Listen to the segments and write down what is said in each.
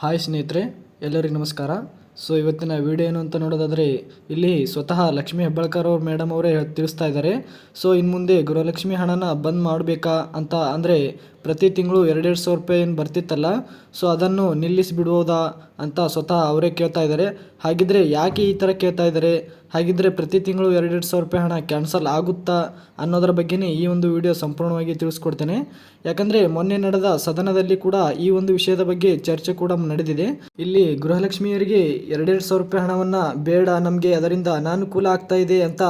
Hi ಸ್ನೇಹಿತರೆ, ಎಲ್ಲರಿಗೂ ನಮಸ್ಕಾರ. ಸೊ ಇವತ್ತಿನ ವಿಡಿಯೋ ಏನು ಅಂತ ನೋಡೋದಾದರೆ, ಇಲ್ಲಿ ಸ್ವತಃ ಲಕ್ಷ್ಮೀ ಹೆಬ್ಬಾಳ್ಕರ್ ಅವ್ರ ಮೇಡಮ್ ಅವರೇ ತಿಳಿಸ್ತಾ ಇದ್ದಾರೆ. ಸೊ ಇನ್ನು ಮುಂದೆ ಗೃಹಲಕ್ಷ್ಮಿ ಹಣನ ಬಂದ್ ಮಾಡಬೇಕಾ ಅಂತ ಅಂದರೆ ಪ್ರತಿ ತಿಂಗಳು ಎರಡೆರಡು ಸಾವಿರ ರೂಪಾಯಿ ಏನು ಬರ್ತಿತ್ತಲ್ಲ, ಸೊ ಅದನ್ನು ನಿಲ್ಲಿಸಿಬಿಡ್ಬೋದಾ ಅಂತ ಸ್ವತಃ ಅವರೇ ಕೇಳ್ತಾ ಇದ್ದಾರೆ. ಹಾಗಿದ್ರೆ ಯಾಕೆ ಈ ಥರ ಕೇಳ್ತಾ ಇದ್ದಾರೆ? ಹಾಗಿದ್ರೆ ಪ್ರತಿ ತಿಂಗಳು ಎರಡೆರಡು ಸಾವಿರ ರೂಪಾಯಿ ಹಣ ಕ್ಯಾನ್ಸಲ್ ಆಗುತ್ತಾ ಅನ್ನೋದರ ಬಗ್ಗೆನೇ ಈ ಒಂದು ವಿಡಿಯೋ ಸಂಪೂರ್ಣವಾಗಿ ತಿಳಿಸ್ಕೊಡ್ತೇನೆ. ಯಾಕಂದರೆ ಮೊನ್ನೆ ನಡೆದ ಸದನದಲ್ಲಿ ಕೂಡ ಈ ಒಂದು ವಿಷಯದ ಬಗ್ಗೆ ಚರ್ಚೆ ಕೂಡ ನಡೆದಿದೆ. ಇಲ್ಲಿ ಗೃಹಲಕ್ಷ್ಮಿಯರಿಗೆ ಎರಡೆರಡು ಸಾವಿರ ರೂಪಾಯಿ ಹಣವನ್ನು ಬೇಡ, ನಮಗೆ ಅದರಿಂದ ಅನಾನುಕೂಲ ಆಗ್ತಾ ಇದೆ ಅಂತ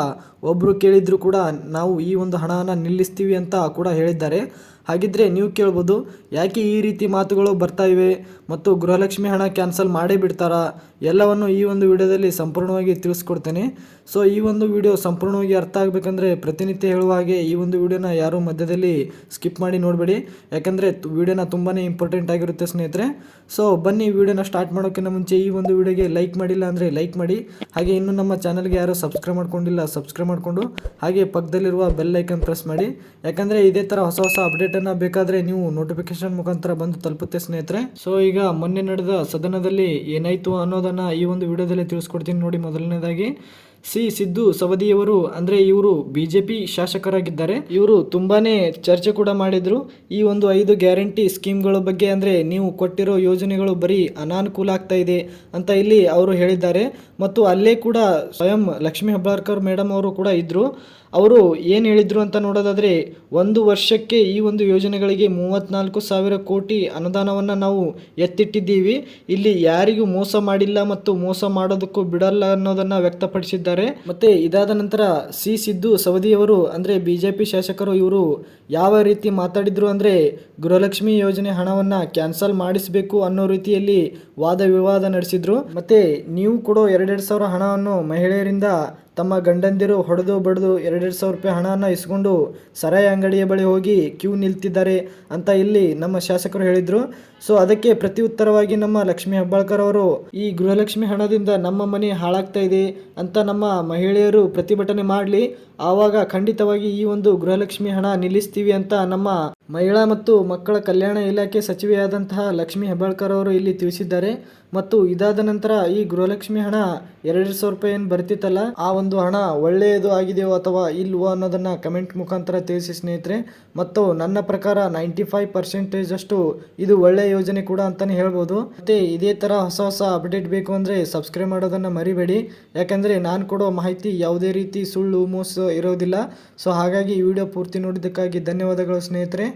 ಒಬ್ಬರು ಕೇಳಿದ್ರು ಕೂಡ ನಾವು ಈ ಒಂದು ಹಣವನ್ನು ನಿಲ್ಲಿಸ್ತೀವಿ ಅಂತ ಕೂಡ ಹೇಳಿದ್ದಾರೆ. ಹಾಗಿದ್ರೆ ನೀವು ಕೇಳ್ಬೋದು, ಯಾಕೆ ಈ ರೀತಿ ಮಾತುಗಳು ಬರ್ತಾ ಇವೆ ಮತ್ತು ಗೃಹಲಕ್ಷ್ಮಿ ಹಣ ಕ್ಯಾನ್ಸಲ್ ಮಾಡೇ ಬಿಡ್ತಾರಾ? ಎಲ್ಲವನ್ನು ಈ ಒಂದು ವಿಡಿಯೋದಲ್ಲಿ ಸಂಪೂರ್ಣವಾಗಿ ತಿಳಿಸ್ಕೊಡ್ತೇನೆ. ಸೊ, ಈ ಒಂದು ವಿಡಿಯೋ ಸಂಪೂರ್ಣವಾಗಿ ಅರ್ಥ ಆಗಬೇಕಂದ್ರೆ ಪ್ರತಿನಿತ್ಯ ಹೇಳುವ ಹಾಗೆ ಈ ಒಂದು ವಿಡಿಯೋನ ಯಾರೂ ಮಧ್ಯದಲ್ಲಿ ಸ್ಕಿಪ್ ಮಾಡಿ ನೋಡಬೇಡಿ. ಯಾಕಂದರೆ ವಿಡಿಯೋನ ತುಂಬಾ ಇಂಪಾರ್ಟೆಂಟ್ ಆಗಿರುತ್ತೆ ಸ್ನೇಹಿತರೆ. ಸೊ, ಬನ್ನಿ ವಿಡಿಯೋನ ಸ್ಟಾರ್ಟ್ ಮಾಡೋಕ್ಕಿಂತ ಮುಂಚೆ ಈ ಒಂದು ವಿಡಿಯೋಗೆ ಲೈಕ್ ಮಾಡಿಲ್ಲ ಅಂದರೆ ಲೈಕ್ ಮಾಡಿ. ಹಾಗೆ ಇನ್ನು ನಮ್ಮ ಚಾನಲ್ಗೆ ಯಾರೂ ಸಬ್ಸ್ಕ್ರೈಬ್ ಮಾಡ್ಕೊಂಡಿಲ್ಲ ಸಬ್ಸ್ಕ್ರೈಬ್ ಮಾಡಿಕೊಂಡು ಹಾಗೆ ಪಕ್ಕದಲ್ಲಿರುವ ಬೆಲ್ ಐಕನ್ ಪ್ರೆಸ್ ಮಾಡಿ. ಯಾಕಂದರೆ ಇದೇ ಥರ ಹೊಸ ಹೊಸ ಅಪ್ಡೇಟನ್ನು ಬೇಕಾದರೆ ನೀವು ನೋಟಿಫಿಕೇಶನ್ ಮುಖಾಂತರ ಬಂದು ತಲುಪುತ್ತೆ ಸ್ನೇಹಿತರೆ. ಸೊ ಈಗ ಮೊನ್ನೆ ನಡೆದ ಸದನದಲ್ಲಿ ಏನಾಯಿತು ಅನ್ನೋದನ್ನು ಈ ಒಂದು ವಿಡಿಯೋದಲ್ಲಿ ತಿಳಿಸ್ಕೊಡ್ತೀನಿ ನೋಡಿ ಮೊದಲನೇದಾಗಿ. ಸಿ ಸಿದ್ದು ಸವದಿಯವರು, ಅಂದರೆ ಇವರು ಬಿ ಜೆ ಪಿ ಶಾಸಕರಾಗಿದ್ದಾರೆ. ಇವರು ತುಂಬಾನೇ ಚರ್ಚೆ ಕೂಡ ಮಾಡಿದ್ರು. ಈ ಒಂದು ಐದು ಗ್ಯಾರಂಟಿ ಸ್ಕೀಮ್ಗಳ ಬಗ್ಗೆ ಅಂದರೆ ನೀವು ಕೊಟ್ಟಿರೋ ಯೋಜನೆಗಳು ಬರೀ ಅನಾನುಕೂಲ ಆಗ್ತಾ ಇದೆ ಅಂತ ಇಲ್ಲಿ ಅವರು ಹೇಳಿದ್ದಾರೆ. ಮತ್ತು ಅಲ್ಲೇ ಕೂಡ ಸ್ವಯಂ ಲಕ್ಷ್ಮೀ ಹೆಬ್ಬಾಳ್ಕರ್ ಮೇಡಮ್ ಅವರು ಕೂಡ ಇದ್ದರು ಅವರು ಏನು ಹೇಳಿದ್ರು ಅಂತ ನೋಡೋದಾದರೆ, ಒಂದು ವರ್ಷಕ್ಕೆ ಈ ಒಂದು ಯೋಜನೆಗಳಿಗೆ ಮೂವತ್ತ್ನಾಲ್ಕು ಸಾವಿರ ಕೋಟಿ ಅನುದಾನವನ್ನು ನಾವು ಎತ್ತಿಟ್ಟಿದ್ದೀವಿ. ಇಲ್ಲಿ ಯಾರಿಗೂ ಮೋಸ ಮಾಡಿಲ್ಲ ಮತ್ತು ಮೋಸ ಮಾಡೋದಕ್ಕೂ ಬಿಡಲ್ಲ ಅನ್ನೋದನ್ನು ವ್ಯಕ್ತಪಡಿಸಿದ್ದಾರೆ. ಮತ್ತು ಇದಾದ ನಂತರ ಸಿ ಸಿದ್ದು ಸವದಿಯವರು, ಅಂದ್ರೆ ಬಿಜೆಪಿ ಶಾಸಕರು, ಇವರು ಯಾವ ರೀತಿ ಮಾತಾಡಿದ್ರು ಅಂದ್ರೆ ಗೃಹಲಕ್ಷ್ಮಿ ಯೋಜನೆ ಹಣವನ್ನ ಕ್ಯಾನ್ಸಲ್ ಮಾಡಿಸಬೇಕು ಅನ್ನೋ ರೀತಿಯಲ್ಲಿ ವಾದ ವಿವಾದ ನಡೆಸಿದ್ರು. ಮತ್ತೆ ನೀವು ಕೊಡೋ ಎರಡೆರಡು ಸಾವಿರ ಹಣವನ್ನು ಮಹಿಳೆಯರಿಂದ ತಮ್ಮ ಗಂಡಂದಿರು ಹೊಡೆದು ಬಡಿದು ಎರಡೆರಡು ಸಾವಿರ ರೂಪಾಯಿ ಹಣನ ಇಸ್ಕೊಂಡು ಸರಾಯಿ ಅಂಗಡಿಯ ಬಳಿ ಹೋಗಿ ಕ್ಯೂ ನಿಲ್ತಿದ್ದಾರೆ ಅಂತ ಇಲ್ಲಿ ನಮ್ಮ ಶಾಸಕರು ಹೇಳಿದರು. ಸೊ ಅದಕ್ಕೆ ಪ್ರತಿ ಉತ್ತರವಾಗಿ ನಮ್ಮ ಲಕ್ಷ್ಮೀ ಹೆಬ್ಬಾಳ್ಕರ್ ಅವರು, ಈ ಗೃಹಲಕ್ಷ್ಮಿ ಹಣದಿಂದ ನಮ್ಮ ಮನೆ ಹಾಳಾಗ್ತಾ ಇದೆ ಅಂತ ನಮ್ಮ ಮಹಿಳೆಯರು ಪ್ರತಿಭಟನೆ ಮಾಡಲಿ ಆವಾಗ ಖಂಡಿತವಾಗಿ ಈ ಒಂದು ಗೃಹಲಕ್ಷ್ಮಿ ಹಣ ನಿಲ್ಲಿಸ್ತೀವಿ ಅಂತ ನಮ್ಮ ಮಹಿಳಾ ಮತ್ತು ಮಕ್ಕಳ ಕಲ್ಯಾಣ ಇಲಾಖೆ ಸಚಿವೆಯಾದಂತಹ ಲಕ್ಷ್ಮಿ ಹೆಬ್ಬಾಳ್ಕರ್ ಅವರು ಇಲ್ಲಿ ತಿಳಿಸಿದ್ದಾರೆ. ಮತ್ತು ಇದಾದ ನಂತರ ಈ ಗೃಹಲಕ್ಷ್ಮಿ ಹಣ ಎರಡು ಸಾವಿರ ರೂಪಾಯಿ ಏನು ಬರ್ತಿತ್ತಲ್ಲ, ಆ ಒಂದು ಹಣ ಒಳ್ಳೆಯದು ಆಗಿದೆಯೋ ಅಥವಾ ಇಲ್ವೋ ಅನ್ನೋದನ್ನ ಕಮೆಂಟ್ ಮುಖಾಂತರ ತಿಳಿಸಿ ಸ್ನೇಹಿತರೆ. ಮತ್ತು ನನ್ನ ಪ್ರಕಾರ ನೈಂಟಿ ಫೈವ್ ಪರ್ಸೆಂಟೇಜ್ ಅಷ್ಟು ಇದು ಒಳ್ಳೆಯ ಯೋಜನೆ ಕೂಡ ಅಂತಲೇ ಹೇಳ್ಬೋದು. ಮತ್ತೆ ಇದೇ ತರ ಹೊಸ ಹೊಸ ಅಪ್ಡೇಟ್ ಬೇಕು ಅಂದರೆ ಸಬ್ಸ್ಕ್ರೈಬ್ ಮಾಡೋದನ್ನ ಮರಿಬೇಡಿ. ಯಾಕಂದ್ರೆ ನಾನು ಕೊಡೋ ಮಾಹಿತಿ ಯಾವುದೇ ರೀತಿ ಸುಳ್ಳು, ಮೋಸ ಇರೋದಿಲ್ಲ. ಸೊ ಹಾಗಾಗಿ ಈ ವಿಡಿಯೋ ಪೂರ್ತಿ ನೋಡಿದ್ದಕ್ಕಾಗಿ ಧನ್ಯವಾದಗಳು ಸ್ನೇಹಿತರೆ.